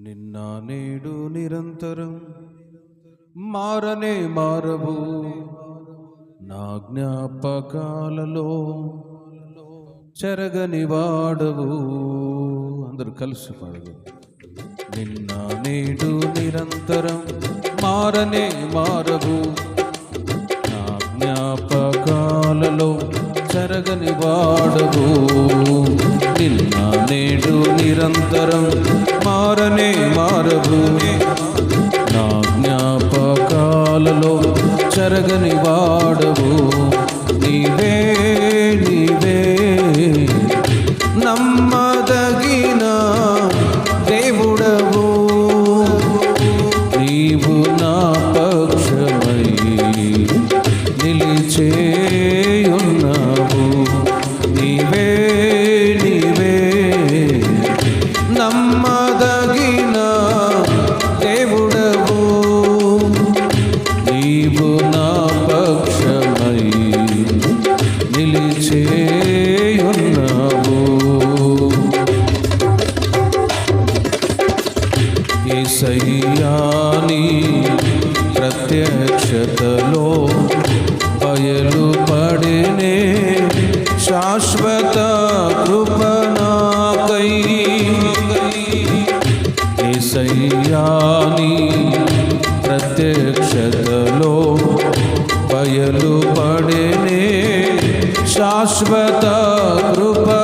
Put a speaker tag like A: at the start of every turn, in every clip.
A: నిన్న నేడు నిరంతరం మారనే మారవు. నా జ్ఞాపకాలలో చెరగని వాడవు. అందరు కలిసి పాడదు. నిన్న నేడు నిరంతరం మారనే మారవు. నా జ్ఞాపకాలలో చెరగని వాడవు. నిన్న నేడు నిరంతరం మారనే మారవు నా జ్ఞాపకాలలో చెరగని వాడవు. నీవే నీవే. నమ్మదగిన ఏసయ్యాని ప్రత్యక్షతలో బయలుపడినే శాశ్వత కృపణాకై. ఏసయ్యాని ప్రత్యక్షతలో బయలుపడినే శాశ్వత కృపనాకై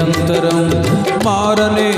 A: నేడు నిరంతరం మారనే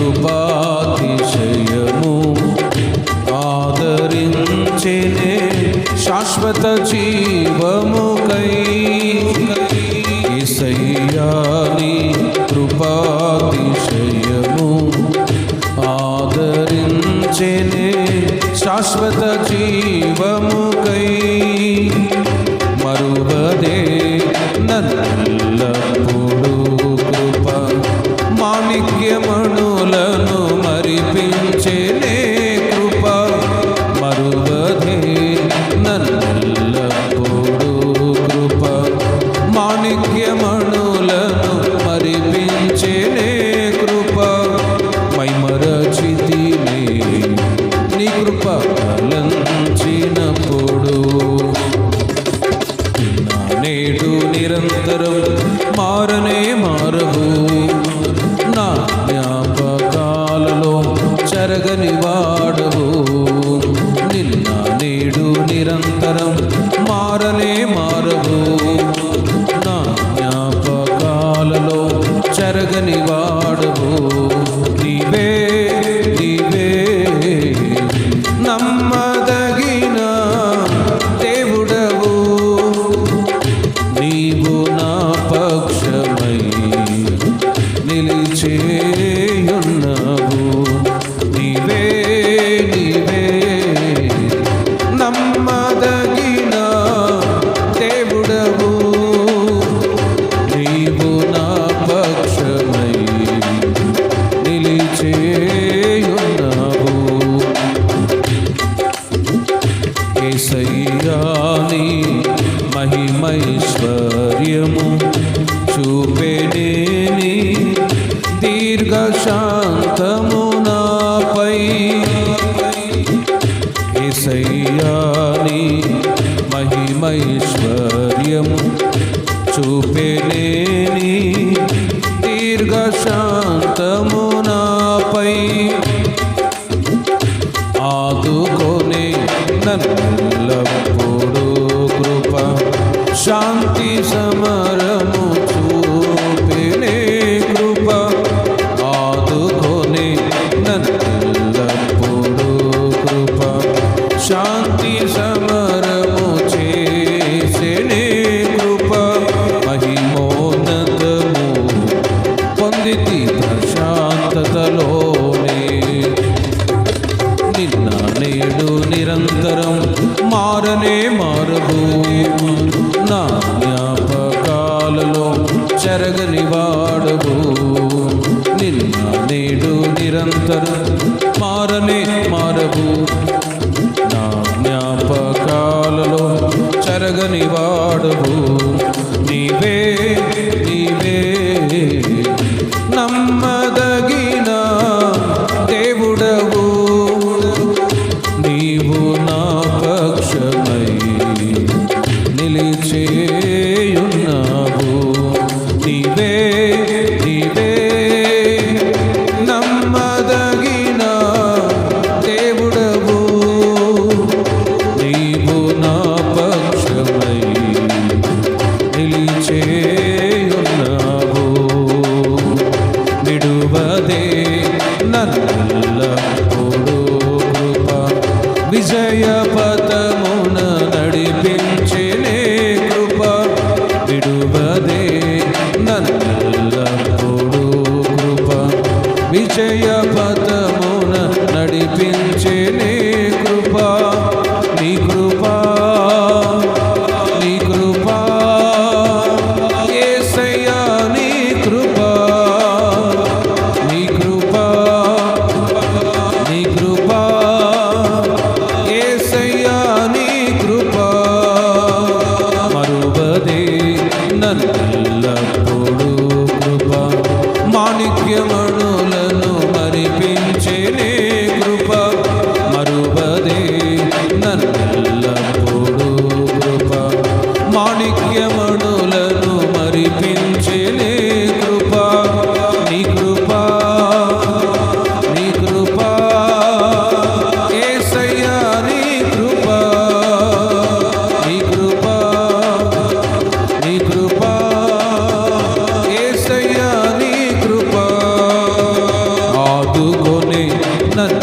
A: కృపాతిశయము. ఆదరించేనే శాశ్వత జీవముకై ఈసయ్యాని కృపాతిశయము. ఆదరించేనే శాశ్వత జీవముకై que ధైర్యము చూపెలేని దీర్ఘశాంతము నాపై ఆదుకొని నన్ను లప్పుడు కృప శాంతి స మారని మారవు. నా జ్ఞాపకాలలో చెరగని వాడవు. ఎల్లప్పుడూ కృప విజయ పథమున నడిపించే కృప. విడువదే నన్నెల్లప్పుడూ కృప. విజయ పథమున నడిపించే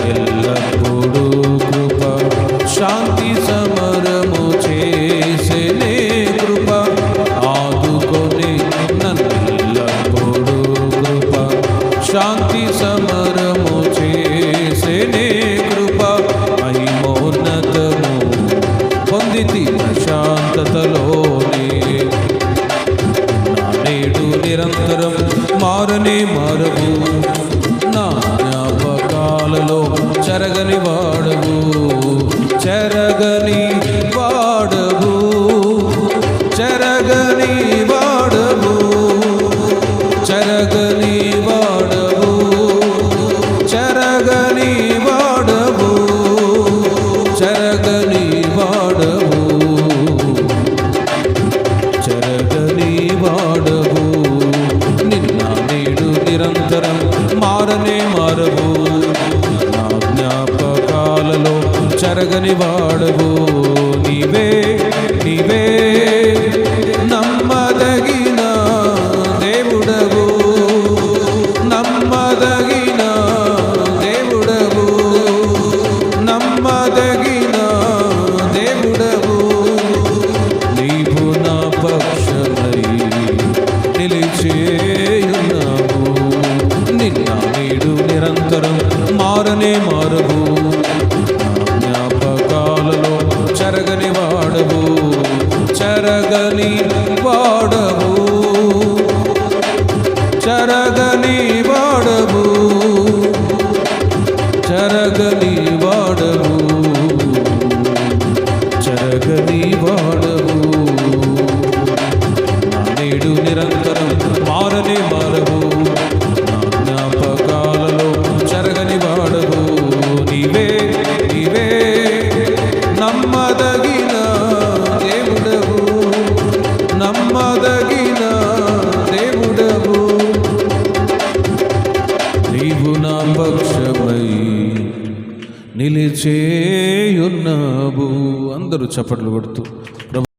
A: ఎల్లప్పుడూ కృప. శాంతి సమరము చేసేనే కృప. ఆదుకొని నన్నెల్లప్పుడూ కృప. శాంతి సమరము చేసేనే కృప. మహిమోన్నతము మారనే మారవు. 个你。ಕರಗನಿ ಬಾಳವು ಶರಗಲಿ ಬಾಡಬೂ చప్పట్లు కొడుతూ